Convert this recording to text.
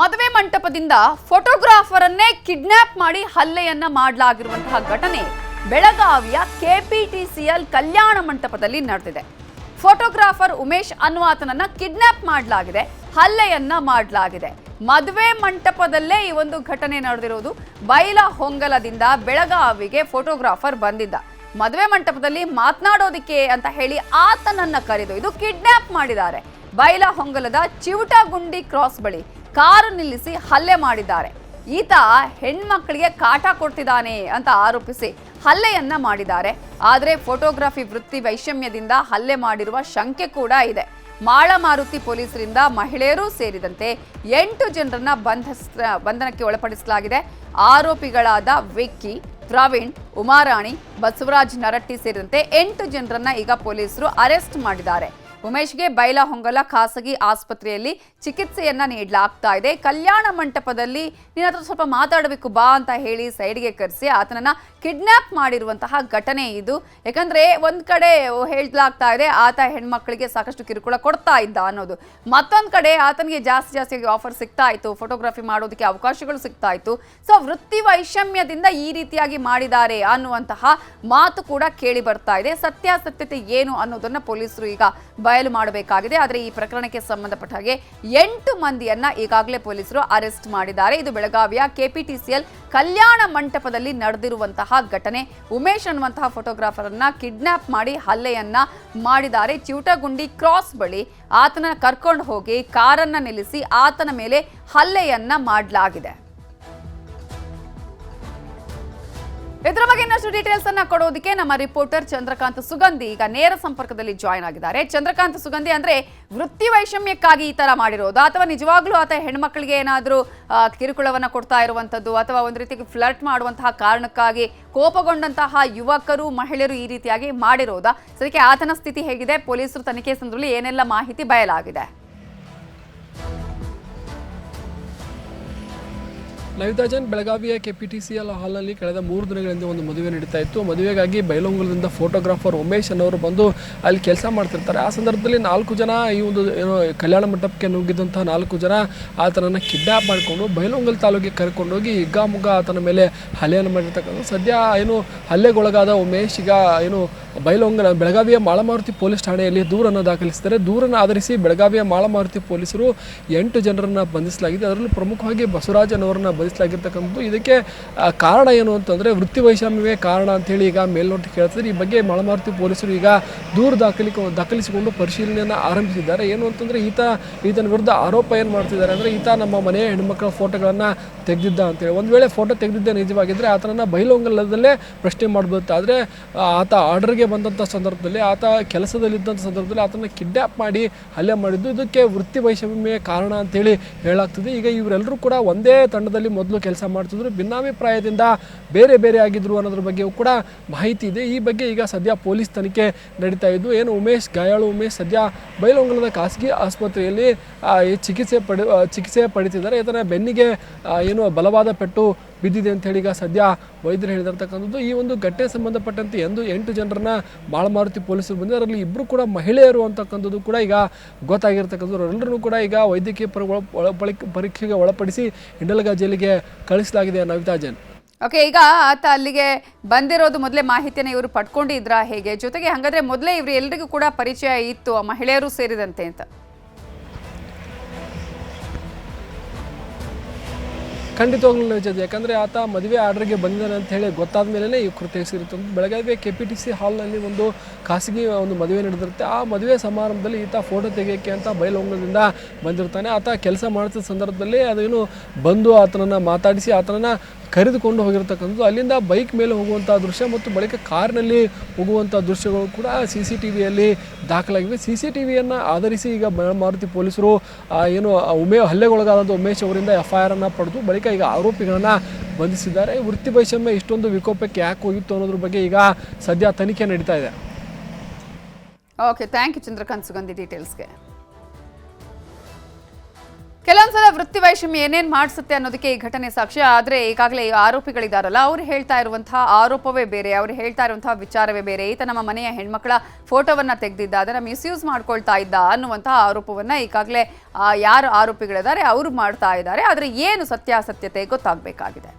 ಮದುವೆ ಮಂಟಪದಿಂದ ಫೋಟೋಗ್ರಾಫರನ್ನೇ ಕಿಡ್ನಾಪ್ ಮಾಡಿ ಹಲ್ಲೆಯನ್ನ ಮಾಡಲಾಗಿರುವಂತಹ ಘಟನೆ ಬೆಳಗಾವಿಯ ಕೆಪಿಟಿಸಿಎಲ್ ಕಲ್ಯಾಣ ಮಂಟಪದಲ್ಲಿ ನಡೆದಿದೆ. ಫೋಟೋಗ್ರಾಫರ್ ಉಮೇಶ್ ಅನ್ವಾತನನ್ನ ಕಿಡ್ನಾಪ್ ಮಾಡಲಾಗಿದೆ, ಹಲ್ಲೆಯನ್ನ ಮಾಡಲಾಗಿದೆ. ಮದುವೆ ಮಂಟಪದಲ್ಲೇ ಈ ಒಂದು ಘಟನೆ ನಡೆದಿರುವುದು ಬೈಲ ಹೊಂಗಲದಿಂದ ಬೆಳಗಾವಿಗೆ ಫೋಟೋಗ್ರಾಫರ್ ಬಂದಿದ್ದ. ಮದುವೆ ಮಂಟಪದಲ್ಲಿ ಮಾತನಾಡೋದಿಕ್ಕೆ ಅಂತ ಹೇಳಿ ಆತನನ್ನ ಕರೆದು ಇದು ಕಿಡ್ನಾಪ್ ಮಾಡಿದ್ದಾರೆ. ಬೈಲ ಹೊಂಗಲದ ಚಿವುಟಗುಂಡಿ ಕ್ರಾಸ್ ಬಳಿ ಕಾರು ನಿಲ್ಲಿಸಿ ಹಲ್ಲೆ ಮಾಡಿದ್ದಾರೆ. ಈತ ಹೆಣ್ಮಕ್ಕಳಿಗೆ ಕಾಟ ಕೊಡ್ತಿದ್ದಾನೆ ಅಂತ ಆರೋಪಿಸಿ ಹಲ್ಲೆಯನ್ನ ಮಾಡಿದ್ದಾರೆ. ಆದರೆ ಫೋಟೋಗ್ರಫಿ ವೃತ್ತಿ ವೈಷಮ್ಯದಿಂದ ಹಲ್ಲೆ ಮಾಡಿರುವ ಶಂಕೆ ಕೂಡ ಇದೆ. ಮಾಳಮಾರುತಿ ಪೊಲೀಸರಿಂದ ಮಹಿಳೆಯರೂ ಸೇರಿದಂತೆ ಎಂಟು ಜನರನ್ನ ಬಂಧಿಸ್ ಬಂಧನಕ್ಕೆ ಒಳಪಡಿಸಲಾಗಿದೆ. ಆರೋಪಿಗಳಾದ ವಿಕ್ಕಿ, ಪ್ರವೀಣ್, ಉಮಾರಾಣಿ, ಬಸವರಾಜ್ ನರಟ್ಟಿ ಸೇರಿದಂತೆ ಎಂಟು ಜನರನ್ನ ಈಗ ಪೊಲೀಸರು ಅರೆಸ್ಟ್ ಮಾಡಿದ್ದಾರೆ. ಉಮೇಶ್ಗೆ ಬೈಲಹೊಂಗಲ ಖಾಸಗಿ ಆಸ್ಪತ್ರೆಯಲ್ಲಿ ಚಿಕಿತ್ಸೆಯನ್ನ ನೀಡಲಾಗ್ತಾ ಇದೆ. ಕಲ್ಯಾಣ ಮಂಟಪದಲ್ಲಿ ನಿನ್ನ ಹತ್ರ ಸ್ವಲ್ಪ ಮಾತಾಡಬೇಕು ಬಾ ಅಂತ ಹೇಳಿ ಸೈಡ್ಗೆ ಕರೆಸಿ ಆತನನ್ನ ಕಿಡ್ನಾಪ್ ಮಾಡಿರುವಂತಹ ಘಟನೆ ಇದು. ಯಾಕಂದ್ರೆ ಒಂದ್ ಕಡೆ ಹೇಳಲಾಗ್ತಾ ಇದೆ, ಆತ ಹೆಣ್ಮಕ್ಳಿಗೆ ಸಾಕಷ್ಟು ಕಿರುಕುಳ ಕೊಡ್ತಾ ಇದ್ದ ಅನ್ನೋದು. ಮತ್ತೊಂದ್ ಕಡೆ ಆತನಿಗೆ ಜಾಸ್ತಿ ಜಾಸ್ತಿ ಆಫರ್ ಸಿಗ್ತಾ ಇತ್ತು ಫೋಟೋಗ್ರಫಿ ಮಾಡೋದಕ್ಕೆ ಅವಕಾಶಗಳು ಸಿಗ್ತಾ ಇತ್ತು. ಸೊ ವೃತ್ತಿ ವೈಷಮ್ಯದಿಂದ ಈ ರೀತಿಯಾಗಿ ಮಾಡಿದ್ದಾರೆ ಅನ್ನುವಂತಹ ಮಾತು ಕೂಡ ಕೇಳಿ ಬರ್ತಾ ಇದೆ. ಸತ್ಯಾಸತ್ಯತೆ ಏನು ಅನ್ನೋದನ್ನ ಪೊಲೀಸರು ಈಗ ಬಯಲು ಮಾಡಬೇಕಾಗಿದೆ. ಆದರೆ ಈ ಪ್ರಕರಣಕ್ಕೆ ಸಂಬಂಧಪಟ್ಟ ಹಾಗೆ ಎಂಟು ಮಂದಿಯನ್ನ ಈಗಾಗಲೇ ಪೊಲೀಸರು ಅರೆಸ್ಟ್ ಮಾಡಿದ್ದಾರೆ. ಇದು ಬೆಳಗಾವಿಯ ಕೆಪಿಟಿಸಿಎಲ್ ಕಲ್ಯಾಣ ಮಂಟಪದಲ್ಲಿ ನಡೆದಿರುವಂತಹ ಘಟನೆ. ಉಮೇಶ್ ಅನ್ನುವಂತಹ ಫೋಟೋಗ್ರಾಫರ್ ಅನ್ನ ಕಿಡ್ನಾಪ್ ಮಾಡಿ ಹಲ್ಲೆಯನ್ನ ಮಾಡಿದ್ದಾರೆ. ಚಿವುಟಗುಂಡಿ ಕ್ರಾಸ್ ಬಳಿ ಆತನ ಕರ್ಕೊಂಡು ಹೋಗಿ ಕಾರನ್ನ ನಿಲ್ಲಿಸಿ ಆತನ ಮೇಲೆ ಹಲ್ಲೆಯನ್ನ ಮಾಡಲಾಗಿದೆ. ಇದರ ಬಗ್ಗೆ ಇನ್ನಷ್ಟು ಡೀಟೇಲ್ಸ್ ಅನ್ನ ಕೊಡೋದಕ್ಕೆ ನಮ್ಮ ರಿಪೋರ್ಟರ್ ಚಂದ್ರಕಾಂತ್ ಸುಗಂಧಿ ಈಗ ನೇರ ಸಂಪರ್ಕದಲ್ಲಿ ಜಾಯ್ನ್ ಆಗಿದ್ದಾರೆ. ಚಂದ್ರಕಾಂತ್ ಸುಗಂಧಿ ಅಂದ್ರೆ ವೃತ್ತಿ ವೈಷಮ್ಯಕ್ಕಾಗಿ ಈ ತರ ಮಾಡಿರೋದು. ಅಥವಾ ನಿಜವಾಗ್ಲೂ ಆತ ಹೆಣ್ಮಕ್ಳಿಗೆ ಏನಾದರೂ ಕಿರುಕುಳವನ್ನ ಕೊಡ್ತಾ ಇರುವಂತದ್ದು ಅಥವಾ ಒಂದು ರೀತಿ ಫ್ಲರ್ಟ್ ಮಾಡುವಂತಹ ಕಾರಣಕ್ಕಾಗಿ ಕೋಪಗೊಂಡಂತಹ ಯುವಕರು, ಮಹಿಳೆಯರು ಈ ರೀತಿಯಾಗಿ ಮಾಡಿರೋದಾ? ಅದಕ್ಕೆ ಆತನ ಸ್ಥಿತಿ ಹೇಗಿದೆ? ಪೊಲೀಸರು ತನಿಖೆ ಸಂದರ್ಭದಲ್ಲಿ ಏನೆಲ್ಲ ಮಾಹಿತಿ ಬಯಲಾಗಿದೆ? ಲವಿತಾಜನ್ ಬೆಳಗಾವಿಯ ಕೆ ಪಿ ಟಿ ಎಲ್ ಹಾಲ್ನಲ್ಲಿ ಕಳೆದ ಮೂರು ದಿನಗಳಿಂದ ಒಂದು ಮದುವೆ ನಡೀತಾ ಇತ್ತು. ಮದುವೆಗಾಗಿ ಬೈಲೊಂಗಲದಿಂದ ಫೋಟೋಗ್ರಾಫರ್ ಉಮೇಶ್ ಅನ್ನೋರು ಬಂದು ಅಲ್ಲಿ ಕೆಲಸ ಮಾಡ್ತಿರ್ತಾರೆ. ಆ ಸಂದರ್ಭದಲ್ಲಿ ನಾಲ್ಕು ಜನ ಈ ಒಂದು ಏನು ಕಲ್ಯಾಣ ಮಂಟಪಕ್ಕೆ ನುಗ್ಗಿದಂತಹ ನಾಲ್ಕು ಜನ ಆತನನ್ನು ಕಿಡ್ನಾಪ್ ಮಾಡಿಕೊಂಡು ಬೈಲೊಂಗಲ್ ತಾಲೂಕಿಗೆ ಕರ್ಕೊಂಡೋಗಿ ಹಿಗ್ಗಾಮುಗ್ಗ ಆತನ ಮೇಲೆ ಹಲ್ಲೆಯನ್ನು ಮಾಡಿರ್ತಕ್ಕಂಥ ಸದ್ಯ ಏನು ಹಲ್ಲೆಗೊಳಗಾದ ಉಮೇಶ್ ಈಗ ಏನು ಬೈಲೊಂಗಲ ಬೆಳಗಾವಿಯ ಮಾಳಮಾರುತಿ ಪೊಲೀಸ್ ಠಾಣೆಯಲ್ಲಿ ದೂರನ್ನು ದಾಖಲಿಸಿದ್ದಾರೆ ದೂರನ್ನು ಆಧರಿಸಿ ಬೆಳಗಾವಿಯ ಮಾಳಮಾರುತಿ ಪೊಲೀಸರು ಎಂಟು ಜನರನ್ನು ಬಂಧಿಸಲಾಗಿದೆ. ಅದರಲ್ಲೂ ಪ್ರಮುಖವಾಗಿ ಬಸವರಾಜ್ ಅನ್ನೋರನ್ನ ಬಂಧಿಸಲಾಗಿರ್ತಕ್ಕಂಥದ್ದು. ಇದಕ್ಕೆ ಕಾರಣ ಏನು ಅಂತಂದರೆ ವೃತ್ತಿ ವೈಷಮ್ಯವೇ ಕಾರಣ ಅಂತೇಳಿ ಈಗ ಮೇಲ್ನೋಟಕ್ಕೆ ಕೇಳ್ತಾರೆ ಈ ಬಗ್ಗೆ ಮಾಳಮಾರುತಿ ಪೊಲೀಸರು ಈಗ ದೂರು ದಾಖಲಿ ದಾಖಲಿಸಿಕೊಂಡು ಪರಿಶೀಲನೆಯನ್ನು ಆರಂಭಿಸಿದ್ದಾರೆ. ಏನು ಅಂತಂದರೆ ಈತ, ಈತನ ವಿರುದ್ಧ ಆರೋಪ ಏನು ಮಾಡ್ತಿದ್ದಾರೆ ಅಂದರೆ ಈತ ನಮ್ಮ ಮನೆಯ ಹೆಣ್ಮಕ್ಳ ಫೋಟೋಗಳನ್ನು ತೆಗೆದಿದ್ದ ಅಂತೇಳಿ. ಒಂದು ವೇಳೆ ಫೋಟೋ ತೆಗೆದಿದ್ದೇ ನಿಜವಾಗಿದ್ದರೆ ಆತನನ್ನು ಬೈಲೊಂಗಲದಲ್ಲೇ ಪ್ರಶ್ನೆ ಮಾಡಬಹುದು ಆದರೆ ಆತ ಆರ್ಡರ್ಗೆ ಬಂದಂಥ ಸಂದರ್ಭದಲ್ಲಿ ಆತ ಕೆಲಸದಲ್ಲಿದ್ದಂಥ ಸಂದರ್ಭದಲ್ಲಿ ಆತನ ಕಿಡ್ನ್ಯಾಪ್ ಮಾಡಿ ಹಲ್ಲೆ ಮಾಡಿದ್ದು. ಇದಕ್ಕೆ ವೃತ್ತಿ ವೈಷಮ್ಯ ಕಾರಣ ಅಂತೇಳಿ ಹೇಳಾಗ್ತದೆ ಈಗ ಇವರೆಲ್ಲರೂ ಕೂಡ ಒಂದೇ ತಂಡದಲ್ಲಿ ಮೊದಲು ಕೆಲಸ ಮಾಡ್ತಿದ್ರು. ಭಿನ್ನಾಭಿಪ್ರಾಯದಿಂದ ಬೇರೆ ಬೇರೆ ಆಗಿದ್ರು ಅನ್ನೋದ್ರ ಬಗ್ಗೆಯೂ ಕೂಡ ಮಾಹಿತಿ ಇದೆ. ಈ ಬಗ್ಗೆ ಈಗ ಸದ್ಯ ಪೊಲೀಸ್ ತನಿಖೆ ನಡೀತಾ ಇದ್ದು, ಏನು ಉಮೇಶ್ ಗಾಯಾಳು, ಉಮೇಶ್ ಸದ್ಯ ಬೈಲೊಂಗಲದ ಖಾಸಗಿ ಆಸ್ಪತ್ರೆಯಲ್ಲಿ ಚಿಕಿತ್ಸೆ ಪಡೆ, ಚಿಕಿತ್ಸೆ ಪಡಿತಿದ್ದಾರೆ ಇದರ ಬೆನ್ನಿಗೆ ಏನು ಬಲವಾದ ಪೆಟ್ಟು ಬಿದ್ದಿದೆ ಅಂತ ಹೇಳಿ ಈಗ ಸದ್ಯ ವೈದ್ಯರು ಹೇಳಿದಂತಕ್ಕಂಥದ್ದು, ಈ ಒಂದು ಘಟನೆ ಸಂಬಂಧಪಟ್ಟಂತೆ ಎಂದು ಎಂಟು ಜನರನ್ನ ಮಾಳಮಾರುತಿ ಪೊಲೀಸರು ಬಂದಿದೆ ಅದರಲ್ಲಿ ಇಬ್ಬರು ಕೂಡ ಮಹಿಳೆಯರು ಅಂತಕ್ಕಂಥದ್ದು ಕೂಡ ಈಗ ಗೊತ್ತಾಗಿರ್ತಕ್ಕಂಥದ್ದು. ಅವರೆಲ್ಲರೂ ಕೂಡ ಈಗ ವೈದ್ಯಕೀಯ ಪರ ಪರೀಕ್ಷೆಗೆ ಒಳಪಡಿಸಿ ಹಿಂಡಲಗ ಜೈಲಿಗೆ ಕಳಿಸಲಾಗಿದೆ ನವಿತಾ ಜನ್. ಓಕೆ, ಈಗ ಆತ ಅಲ್ಲಿಗೆ ಬಂದಿರೋದು ಮೊದಲೇ ಮಾಹಿತಿಯನ್ನು ಇವರು ಪಡ್ಕೊಂಡಿದ್ರಾ ಹೇಗೆ? ಜೊತೆಗೆ ಹಾಗಾದ್ರೆ ಮೊದಲೇ ಇವರು ಎಲ್ರಿಗೂ ಕೂಡ ಪರಿಚಯ ಇತ್ತು, ಆ ಮಹಿಳೆಯರು ಸೇರಿದಂತೆ ಅಂತ. ಖಂಡಿತವಾಗ್ಲೂ ನಿಜ ಯಾಕಂದರೆ ಆತ ಮದುವೆ ಆರ್ಡ್ರಿಗೆ ಬಂದಿದ್ದಾನೆ ಅಂತ ಹೇಳಿ ಗೊತ್ತಾದ ಮೇಲೇ ಈ ಕೃತ್ಯ ಹೆಸರಿತ್ತು Belagavi K P T C ಹಾಲ್ನಲ್ಲಿ ಒಂದು ಖಾಸಗಿ, ಒಂದು ಮದುವೆ ನಡೆದಿರುತ್ತೆ. ಆ ಮದುವೆ ಸಮಾರಂಭದಲ್ಲಿ ಈತ ಫೋಟೋ ತೆಗೆಯೋಕ್ಕೆ ಅಂತ ಬಯಲೊಂಗದಿಂದ ಬಂದಿರ್ತಾನೆ. ಆತ ಕೆಲಸ ಮಾಡ್ತಿದ್ದ ಸಂದರ್ಭದಲ್ಲಿ ಅದೇನು ಬಂದು ಆತನನ್ನು ಮಾತಾಡಿಸಿ, ಆತನನ್ನು ಕರೆದುಕೊಂಡು ಹೋಗಿರ್ತಕ್ಕಂಥದ್ದು. ಅಲ್ಲಿಂದ ಬೈಕ್ ಮೇಲೆ ಹೋಗುವಂಥ ದೃಶ್ಯ ಮತ್ತು ಬಳಿಕ ಕಾರ್ನಲ್ಲಿ ಹೋಗುವಂಥ ದೃಶ್ಯಗಳು ಕೂಡ ಸಿ ಸಿ ಟಿ ವಿಯಲ್ಲಿ ದಾಖಲಾಗಿವೆ. ಸಿ ಸಿ ಟಿ ವಿಯನ್ನು ಆಧರಿಸಿ ಈಗ ಮಾರುತಿ ಪೊಲೀಸರು ಏನು ಉಮೇ, ಹಲ್ಲೆಗೊಳಗಾದಂಥ ಉಮೇಶ್ ಅವರಿಂದ ಎಫ್ ಐ ಆರನ್ನು ಪಡೆದು ಬಳಿಕ ಈಗ ಆರೋಪಿಗಳನ್ನು ಬಂಧಿಸಿದ್ದಾರೆ. ವೃತ್ತಿ ವೈಷಮ್ಯ ಇಷ್ಟೊಂದು ವಿಕೋಪಕ್ಕೆ ಯಾಕೆ ಹೋಗಿತ್ತು ಅನ್ನೋದ್ರ ಬಗ್ಗೆ ಈಗ ಸದ್ಯ ತನಿಖೆ ನಡೀತಾ ಇದೆ. Okay thank you Chandrakant Sugandhi ಡೀಟೇಲ್ಸ್ಗೆ ಕೆಲವೊಂದ್ಸಲ ವೃತ್ತಿ ವೈಷಮ್ಯ ಏನೇನ್ ಮಾಡಿಸುತ್ತೆ ಅನ್ನೋದಕ್ಕೆ ಈ ಘಟನೆ ಸಾಕ್ಷಿ ಆದ್ರೆ ಈಗಾಗಲೇ ಈ ಆರೋಪಿಗಳಿದಾರಲ್ಲ, ಅವ್ರು ಹೇಳ್ತಾ ಇರುವಂತಹ ಆರೋಪವೇ ಬೇರೆ, ಅವ್ರು ಹೇಳ್ತಾ ಇರುವಂತಹ ವಿಚಾರವೇ ಬೇರೆ. ಈತ ನಮ್ಮ ಮನೆಯ ಹೆಣ್ಮಕ್ಳ ಫೋಟೋವನ್ನ ತೆಗೆದಿದ್ದ, ಅದನ್ನ ಮಿಸ್ಯೂಸ್ ಮಾಡ್ಕೊಳ್ತಾ ಇದ್ದ ಅನ್ನುವಂತಹ ಆರೋಪವನ್ನ ಈಗಾಗಲೇ ಯಾರು ಆರೋಪಿಗಳಿದ್ದಾರೆ, ಅವರು ಮಾಡ್ತಾ ಇದ್ದಾರೆ. ಆದ್ರೆ ಏನು ಸತ್ಯಾಸತ್ಯತೆ ಗೊತ್ತಾಗಬೇಕಾಗಿದೆ?